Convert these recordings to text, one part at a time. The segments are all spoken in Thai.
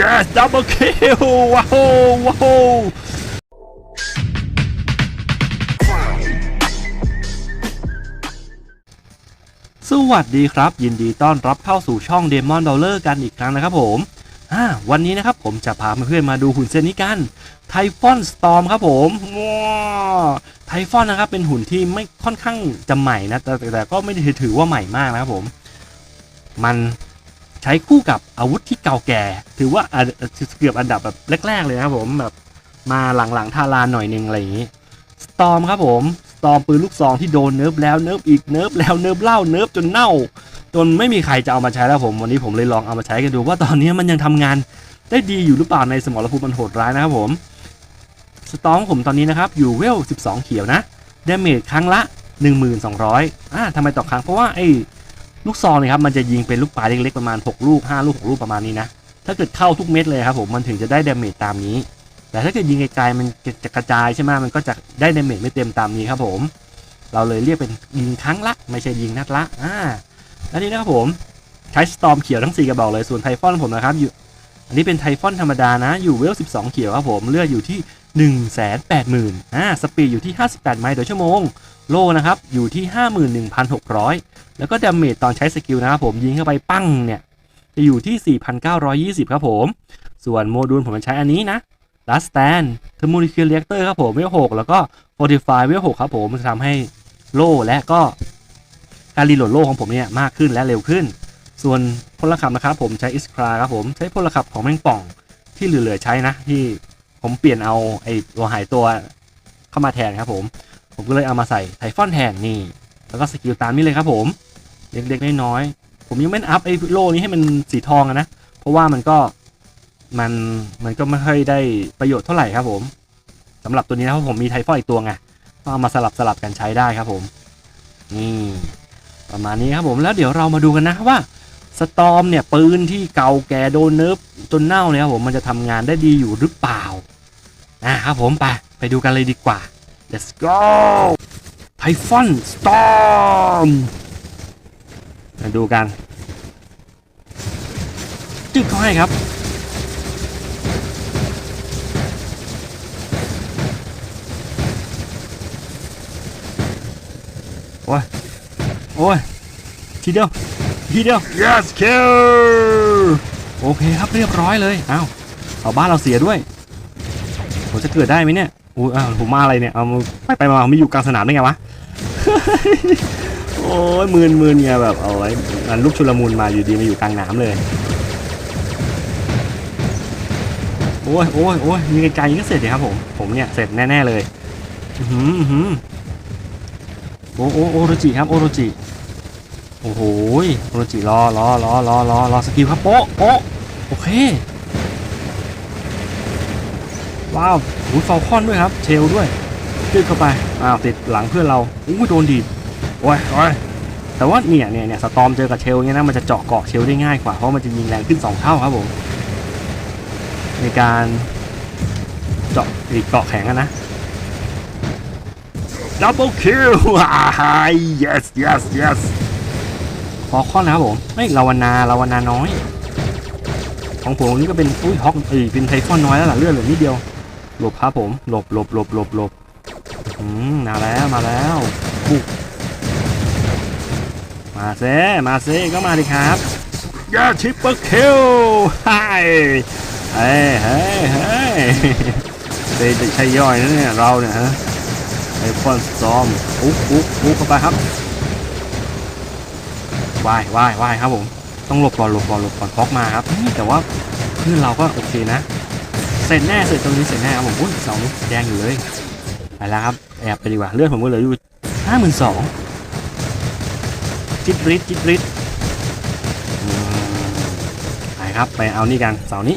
yes double kill ว้าวว้าวสวัสดีครับ ยินดีต้อนรับเข้าสู่ช่อง Demon Dollar กันอีกครั้งนะครับผมวันนี้นะครับผมจะพาเพื่อนมาดูหุ่นเซนนี้กันไทฟอนสตอมครับผมว้าไทฟอนนะครับเป็นหุ่นที่ไม่ค่อนข้างจะใหม่นะแต่แต่แต่ก็ไม่ได้ถือว่าใหม่มากนะครับผม มัน ใช้คู่กับอาวุธที่เก่าแก่ ถือว่าเกือบอันดับแบบแรก ๆ เลยนะครับผมแบบมาหลังๆทาราหน่อยนึงอะไรอย่างนี้สตอมครับผมสตอมปืนลูกซองที่โดนเนิร์ฟแล้วเนิร์ฟอีกเนิร์ฟแล้วเนิร์ฟเล่าเนิร์ฟจนเน่า จนไม่มีใครจะเอามาใช้แล้วผม วันนี้ผมเลยลองเอามาใช้กันดูว่าตอนนี้มันยังทำงานได้ดีอยู่หรือเปล่าในสมรภูมิมันโหดร้ายนะครับผมสตอมผมตอนนี้นะครับอยู่เวล 12 เขียวนะเดเมจครั้งละ 1200อ่าทำไมต่อครั้งเพราะว่าไอ้ ลูกซองเนี่ยครับมันจะยิงเป็นลูกปลายเล็กๆประมาณ 6 ลูก 5 ลูก 6 ลูกประมาณนี้นะ ถ้าเกิดเข้าทุกเม็ดเลยครับผมมันถึงจะได้ดาเมจตามนี้ แต่ถ้าเกิดยิงไกลๆมันจะกระจายใช่ไหมมันก็จะได้ดาเมจไม่เต็มตามนี้ครับผม เราเลยเรียกเป็นยิงครั้งละ ไม่ใช่ยิงนัดละอ่าแล้วนี่นะครับผมใช้สตอมเขียวทั้ง4กระบอกเลยส่วนไทฟอนผมนะครับอยู่อันนี้เป็นไทฟอนธรรมดานะอยู่เวล 12 เขียวครับผมเลือดอยู่ที่ 1 8 0 0 0 0อ่าสปีดอยู่ที่ 58 ไมล์ต่อชั่วโมง โลนะครับอยู่ที่ 51,600 แล้วก็ดาเมจตอนใช้สกิลนะครับผมยิงเข้าไปปั้งเนี่ยจะอยู่ที่ 4,920 ครับผม ส่วนโมดูลผมจะใช้อันนี้นะ Last Stand Thermonuclear Reactor ครับผมเวล6แล้วก็ Fortify เวล6ครับผมมันจะทำให้โล่และก็การรีโหลดโล่ของผมเนี่ยมากขึ้นและเร็วขึ้น ส่วนพลขับนะครับผมใช้อิสคราครับผมใช้พลขับของแมงป่องที่เหลือๆใช้นะ ที่ผมเปลี่ยนเอาไอ้ตัวหายตัวเข้ามาแทนครับผม ผมก็เลยเอามาใส่ไทฟอนแทนนี่ แล้วก็สกิลตามนี้เลยครับผม เล็กๆน้อยๆผมยังไม่อัพไอ้โล่นี้ให้มันสีทองอะนะ เพราะว่ามันก็มันมันก็ไม่ค่อยได้ประโยชน์เท่าไหร่ครับผมสำหรับตัวนี้นะครับผมมีไทฟอนอีกตัวไงก็เอามาสลับสลับกันใช้ได้ครับผมนี่ประมาณนี้ครับผมแล้วเดี๋ยวเรามาดูกันนะว่าสตอมเนี่ยปืนที่เก่าแก่โดนเนิร์ฟจนเน่าเนี่ยครับผมมันจะทำงานได้ดีอยู่หรือเปล่านะครับผมไปไปดูกันเลยดีกว่า let's go ไทฟอนสตอม มาดูกัน จึ๊กเขาให้ครับโอ้ยโอ้ยทีเดียวทีเดียว yes kill โอเคครับเรียบร้อยเลยอ้าวเอาบ้านเราเสียด้วยผมจะเกิดได้ไหมเนี่ยอุ้ยอ้าวผมมาอะไรเนี่ยเอาไปไปมาๆไม่อยู่กลางสนามได้ไงวะ โอ้ยมืนมืนเนี่ยแบบเอาไว้มันลูกชุลมุนมาอยู่ดีมาอยู่กลางน้ำเลยโอ้ยโอ้ยโอ้ยมีไกลๆก็เสร็จเลยครับผมผมเนี่ยเสร็จแน่ๆเลยอือหืออื้อหือโอโอโอโรจิครับโอโรจิโอ้โหยโอโรจิรอรอรอรอรอรอสกิลครับโป๊ะโป๊ะโอเคว้าวหูฟอลคอนด้วยครับเชลด้วยดึงเข้าไปอ้าวติดหลังเพื่อนเราอู้โดนดีด โอ้ยโอ้ยแต่ว่าเนี่ยเนี่ยเนี่ยสตอมเจอกับเชลเนี่ยนะมันจะเจาะเกาะเชลได้ง่ายกว่าเพราะมันจะยิงแรงขึ้น 2 เท่าครับผมในการเจาะอีกเกาะแข็งนะ double kill yes yes yes ฟอลคอนนะครับผมไม่ลาวานาลาวานาน้อย ของผมนี่ก็เป็นอุ้ยฮอกเอ้ยเป็นไทฟอนน้อยแล้วล่ะเลือดเหลือนิดเดียว หลบครับผม หลบหลบหลบหลบหลบอืมมาแล้วมาแล้วบุก มาเซมาเซก็มาดิครับย่าชิปเปอร์คิลไฮเฮ้เฮ้เฮ้เฮ้ใช่ย่อยนะเนี่ยเราเนี่ยฮะไอคอนสตอมปุ๊กปุ๊กปุ๊กเข้าไปครับวายวายวายครับผมต้องหลบก่อนหลบก่อนหลบก่อนฟอกมาครับอืมแต่ว่าเพื่อนเราก็โอเคนะ เสร็จแน่เสร็จตรงนี้เสร็จแน่ครับผมอุ้ยเสานี้แดงอยู่เลยไปแล้วครับแอบไปดีกว่าเลือดผมก็เหลืออยู่ห้าหมื่นสอง จิตริดจิตริดไปครับไปเอานี่กันเสานี้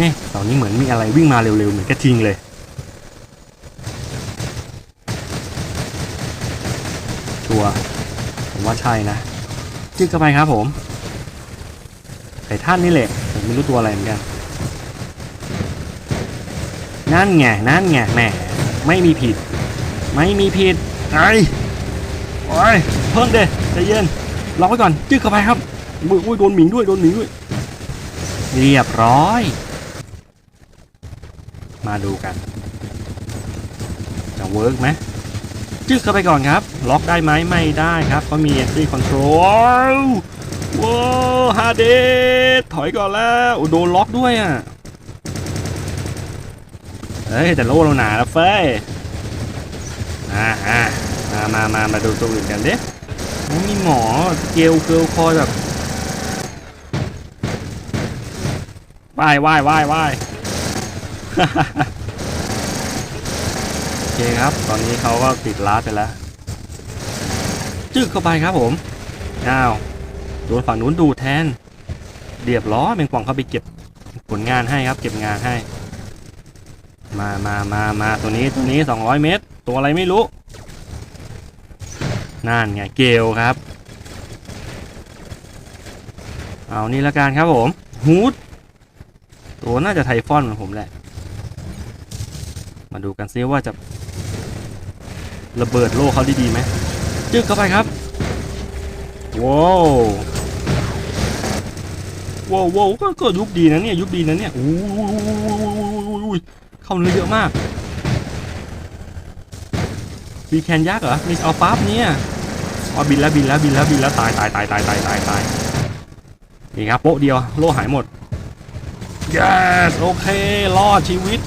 นี่เสานี้เหมือนมีอะไรวิ่งมาเร็วๆเหมือนกระทิงเลยชัวผมว่าใช่นะจึ๊กเข้าไปครับผมไข่ท่านนี่แหละผมไม่รู้ตัวอะไรเหมือนกันนั่นไงนั่นไงแหมไม่มีผิด ไม่มีผิดไอ้ โอ้ยเพิ่งเดใจเย็นรอไว้ก่อนจึ๊กเข้าไปครับอุ้ยอุ้ยโดนหมิงด้วยโดนหมิงด้วย เรียบร้อย มาดูกัน จะเวิร์กไหมจึ๊กเข้าไปก่อนครับ ล็อกได้ไหมไม่ได้ครับเขามี entry control ว้าวฮาเดถอยก่อนแล้วโดนล็อกด้วยอะเฮ้ยแต่โล่เราหนาแล้วเฟ้ยอ่าอ่า มามามามาดูตัวอื่นกันดิมีหมอเกลเกลคอยแบบว่ายว่ายว่ายว่ายโอเคครับ ตอนนี้เขาก็ติดล้าไปแล้ว จึ๊กเข้าไปครับผมอ้าวโดนฝั่งนู้นดูแทนเรียบร้อยเป็นกล่องเข้าไปเก็บผลงานให้ครับ เก็บงานให้ มามามามาตัวนี้ตัวนี้ 200 เมตร ตัวอะไรไม่รู้ นั่นไงเกลครับ เอานี่ละกันครับผมฮูดตัวน่าจะไทฟอนเหมือนผมแหละ มาดูกันซิว่าจะ ระเบิดโลกเขาด้ดีไหมจึ๊กเข้าไปครับว้าวว้าวว้าวก็ก็ยุบดีนะเนี่ยยุบดีนะเนี่ยอู้ยเข้าเนื้อเยอะมากมีแคนยักษ์เหรอมีเอาปั๊บเนี่ย อ๋อบินแล้วบินแล้วบินแล้วบินแล้วตายตายตายตายตายตายตายนี่ครับโป๊ะเดียวโล่หายหมด yes โอเครอดชีวิต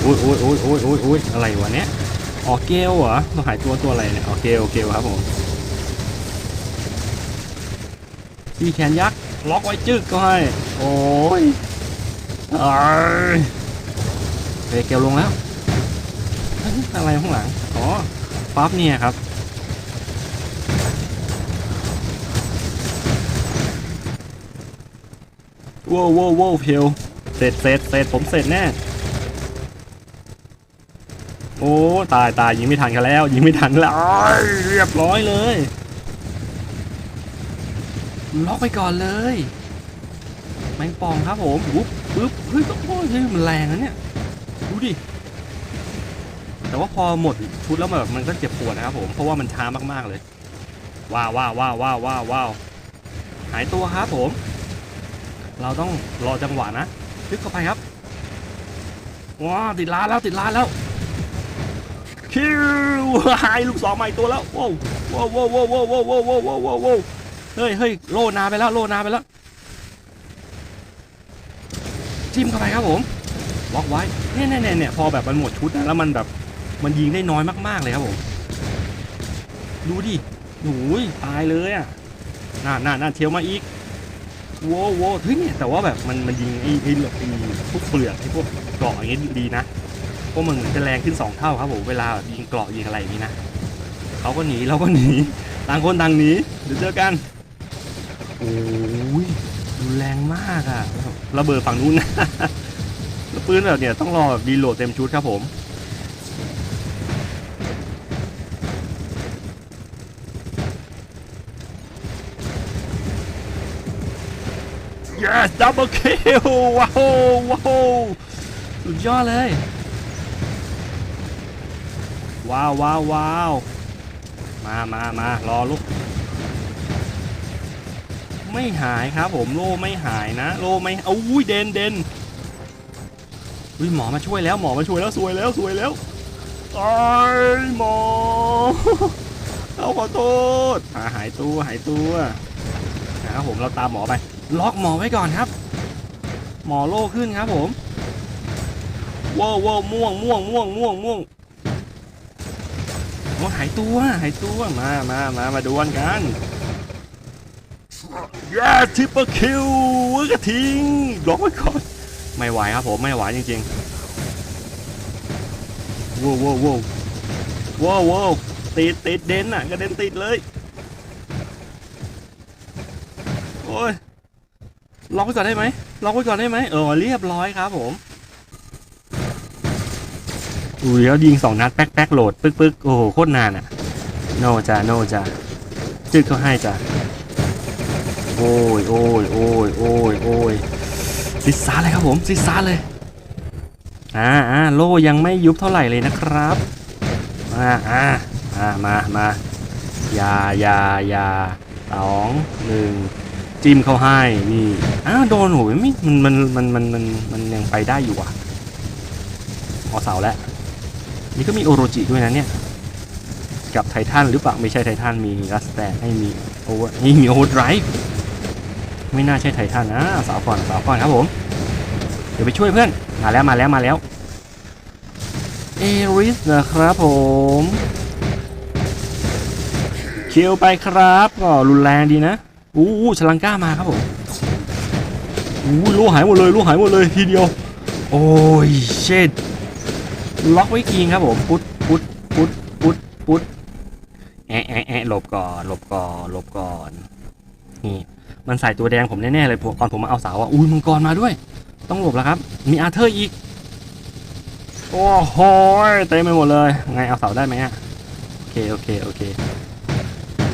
โอ้ยโอ้ยโอ้ยโอ้ยโอ้ยโอ้ยอะไรวะเนี้ยออเกลเหรอเราหายตัวตัวอะไรเนี่ยออเกลเกลครับผมพี่แขนยักษ์ล็อกไว้จึกก็ให้โอ้ยเอ้ยเกลลงแล้วอะไรข้างหลังอ๋อปั๊บเนี่ยครับ ว้าวว้วว้วเพลเสร็จเสร็จเสร็จผมเสร็จแน่โอ้ตายตายยิงไม่ทันกันแล้วยิงไม่ทันแล้วอ้ายเรียบร้อยเลยล็อกไปก่อนเลย แมงปองครับผมปุ๊บปุ๊บเฮ้ยโอ้ยมันแรงนะเนี่ยดูดิแต่ว่าพอหมดชุดแล้วแบบมันก็เจ็บปวดนะครับผมเพราะว่ามันช้ามากๆเลยว้าวว้าวว้าวว้าวว้าวว้าวหายตัวครับผม เราต้องรอจังหวะนะลึกเข้าไปครับว้าติดล้านแล้วติดล้านแล้วคิวหายลูกสองใหม่ตัวแล้วว้าวว้าวว้าวว้าวว้าวว้าวว้าวว้าวว้าวว้าวเฮ้ยเฮ้ยโลนาไปแล้วโลนาไปแล้วจิ้มเข้าไปครับผมล็อกไว้เนี่ยเนี่ยเนี่ยเนี่ยพอแบบมันหมดชุดนะแล้วมันแบบมันยิงได้น้อยมากๆเลยครับผมดูดิโอ้ยตายเลยอะน่าน่าน่าเทียวมาอีก โว้วโว้วเฮ้ยเนี่ยแต่ว่าแบบมันมันยิงไอ้ไอ้ไอ้พวกเปลือกไอ้พวกเกราะอย่างเงี้ยดีนะเพราะมันเหมือนจะแรงขึ้น2เท่าครับผมเวลาแบบยิงเกราะยิงอะไรอย่างนี้นะเขาก็หนีเราก็หนีต่างคนต่างหนีเดี๋ยวเจอกันโอ้ยรุนแรงมากอะระเบิดฝั่งนู้นนะแล้วปืนแบบเนี่ยต้องรอแบบดีโหลดเต็มชุดครับผม yes double kill ว้าวว้าวสุดยอดเลย ว้าวว้าวว้าวมามามารอลูก ไม่หายครับผมโล่ไม่หายนะ โล่ไม่เอาอุ้ยเดนเดนอุ้ยหมอมาช่วยแล้วหมอมาช่วยแล้วสวยแล้วสวยแล้วไอ้ายหมอเอาขอโทษอ่าหายตัวหายตัวนะครับผมเราตามหมอไป ล็อกหมอไว้ก่อนครับ หมอโล่ขึ้นครับผมว้าวว้าวม่วงม่วงม่วงม่วงม่วงโอ้หายตัวหายตัวมามามามาดวลกันย้ทิปเปอร์คิวกระทิงบล็อกไว้ก่อนไม่ไหวครับผมไม่ไหวจริงๆว้าวว้าวว้าวว้าวว้าวติดติดเด่นอะกระเด็นติดเลยโอ้ย ล็อกไว้ก่อนได้ไหมล็อกไว้ก่อนได้ไหมเออเรียบร้อยครับผมอุ้ยแล้วยิงสองนัดแป๊กแป๊กโหลดปึ๊กปึ๊กโอ้โหโคตรนานอะโนจ้าโนจ้าจึกเขาให้จ้ะโอ้ยโอ้ยโอ้ยโอ้ยโอ้ยซิดซาเลยครับผมซิดซาเลยอ่าอ่าโลยังไม่ยุบเท่าไหร่เลยนะครับอ่าอ่าอ่ามามาอยาอยาอยาสองหนึ่ง จิ้มเข้าให้นี่อ้าวโดนโหยไม่มันมันมันมันมันมันยังไปได้อยู่อะพอเสาแล้วนี่ก็มีโอโรจิด้วยนะเนี่ยกับไททันหรือเปล่าไม่ใช่ไททันมีรัสแตนให้มีโอเวอร์นี่มีโอเวอร์ไดรฟ์ไม่น่าใช่ไททันนะสาวก่อนสาวก่อนครับผมเดี๋ยวไปช่วยเพื่อนมาแล้วมาแล้วมาแล้วเอริสนะครับผมคิวไปครับก็รุนแรงดีนะ อู้หูฉลังก้ามาครับผมอู้ลูกหายหมดเลยลูกหายหมดเลยทีเดียว โอ้ยเช็ดล็อกไว้กิงครับผมพุทพุทพุทพุทพุทแอะแอะแอะหลบก่อนหลบก่อนหลบก่อนนี่มันใส่ตัวแดงผมแน่ๆเลยผมก่อนผมมาเอาเสาอะอุ้ยมังกรมาด้วย ต้องหลบแล้วครับ มีอาเธอร์อีกโอ้โหเต็มไปหมดเลยไงเอาเสาได้ไหมอะโอเคโอเคโอเค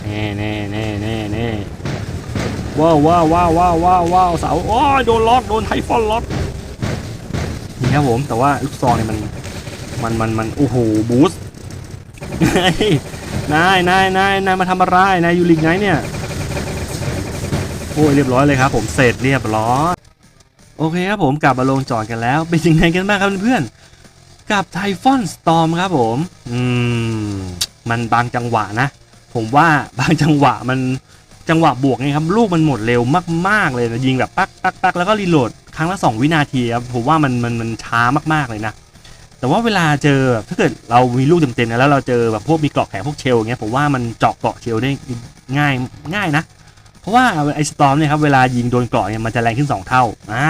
แน่แน่แน่แน่แน่ ว้าวว้าวว้าวว้าวว้าวว้าวเสาโอ้ยโดนล็อกโดนไทฟอนล็อกนี่ครับผมแต่ว่าลูกซองเนี่ยมันมันมันมันโอ้โหบูสต์นายนายนายนายมาทำอะไรนายยู่ลีกไหนเนี่ยโอ้ยเรียบร้อยเลยครับ ผมเสร็จเรียบร้อยโอเคครับผมกลับมาลงจอดกันแล้วเป็นยังไงกันบ้างครับเพื่อนกับไทฟอนสตอมครับผมอืมมันบางจังหวะนะ ผมว่าบางจังหวะมัน จังหวะบวกไงครับลูกมันหมดเร็วมากๆเลยนะยิงแบบปักปักปักแล้วก็รีโหลดครั้งละ 2 วินาทีครับผมว่ามันมันมันช้ามากๆเลยนะ แต่ว่าเวลาเจอถ้าเกิดเรามีลูกเต็มๆนะแล้วเราเจอแบบพวกมีเกาะแข็พวกเชลอย่างเงี้ยผมว่ามันเจาะเกาะเชลได้ง่ายง่ายนะ เพราะว่าไอสตอมเนี่ยครับเวลายิงโดนเกาะเนี่ยมันจะแรงขึ้น 2 เท่าอ่า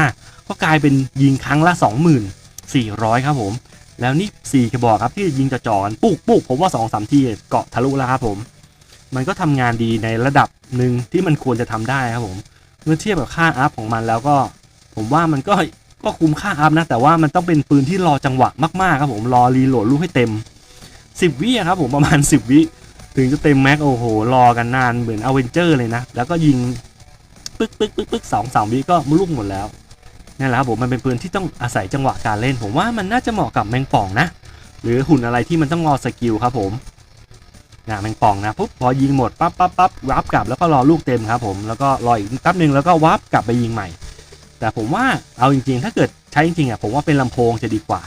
ก็กลายเป็นยิงครั้งละ 2400 ครับผม แล้วนี่4กระบอกครับที่ยิงจ่อๆกันปุ๊กปุ๊กผมว่า2อสทีเกาะทะลุแล้วครับผม มันก็ทำงานดีในระดับหนึ่งที่มันควรจะทำได้ครับผม เมื่อเทียบกับค่าอัพของมันแล้วก็ ผมว่ามันก็ก็คุ้มค่าอัพนะ แต่ว่ามันต้องเป็นปืนที่รอจังหวะมากๆครับผมรอรีโหลดลูกให้เต็ม 10 วิครับผมประมาณ 10 วิถึงจะเต็มแม็กโอ้โห รอกันนานเหมือนอเวนเจอร์เลยนะ แล้วก็ยิงปึ๊กปึ๊กปึ๊กปึ๊กสองสามวิก็ลูกหมดแล้วนั่แหละครับผมมันเป็นปืนที่ต้องอาศัยจังหวะการเล่น ผมว่ามันน่าจะเหมาะกับแมงป่องนะ หรือหุ่นอะไรที่มันต้องรอสกิลครับผม นะแมงป่องนะปุ๊บพอยิงหมดปั๊บปั๊บปั๊บวับกลับแล้วก็รอลูกเต็มครับผมแล้วก็รออีกแป๊บหนึ่งแล้วก็วับกลับไปยิงใหม่ แต่ผมว่าเอาจริง ๆ ถ้าเกิดใช้จริงๆอะผมว่าเป็นลำโพงจะดีกว่า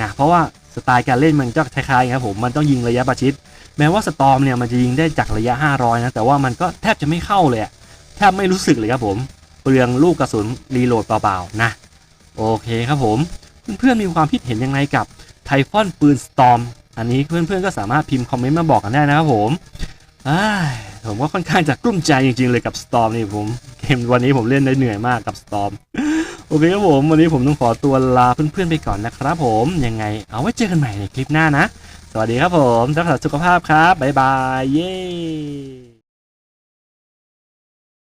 นะเพราะว่าสไตล์การเล่นมันก็คล้ายๆครับผมมันต้องยิงระยะประชิด แม้ว่าสตอมเนี่ยมันจะยิงได้จากระยะ 500 นะแต่ว่ามันก็แทบจะไม่เข้าเลยแทบไม่รู้สึกเลยครับผมเปลืองลูกกระสุนรีโหลดเปล่าๆนะโอเคครับผมเพื่อนๆมีความคิดเห็นยังไงกับไทฟอนปืนสตอม อันนี้เพื่อนๆก็สามารถพิมพ์คอมเมนต์มาบอกกันได้นะครับผมผมก็ค่อนข้างจะกลุ้มใจจริงๆเลยกับสตอมนี่ผมเกมวันนี้ผมเล่นได้เหนื่อยมากกับสตอมโอเคครับผมวันนี้ผมต้องขอตัวลาเพื่อนๆไปก่อนนะครับผมยังไงเอาไว้เจอกันใหม่ในคลิปหน้านะ สวัสดีครับผมรักษาสุขภาพครับบ๊ายบายเย้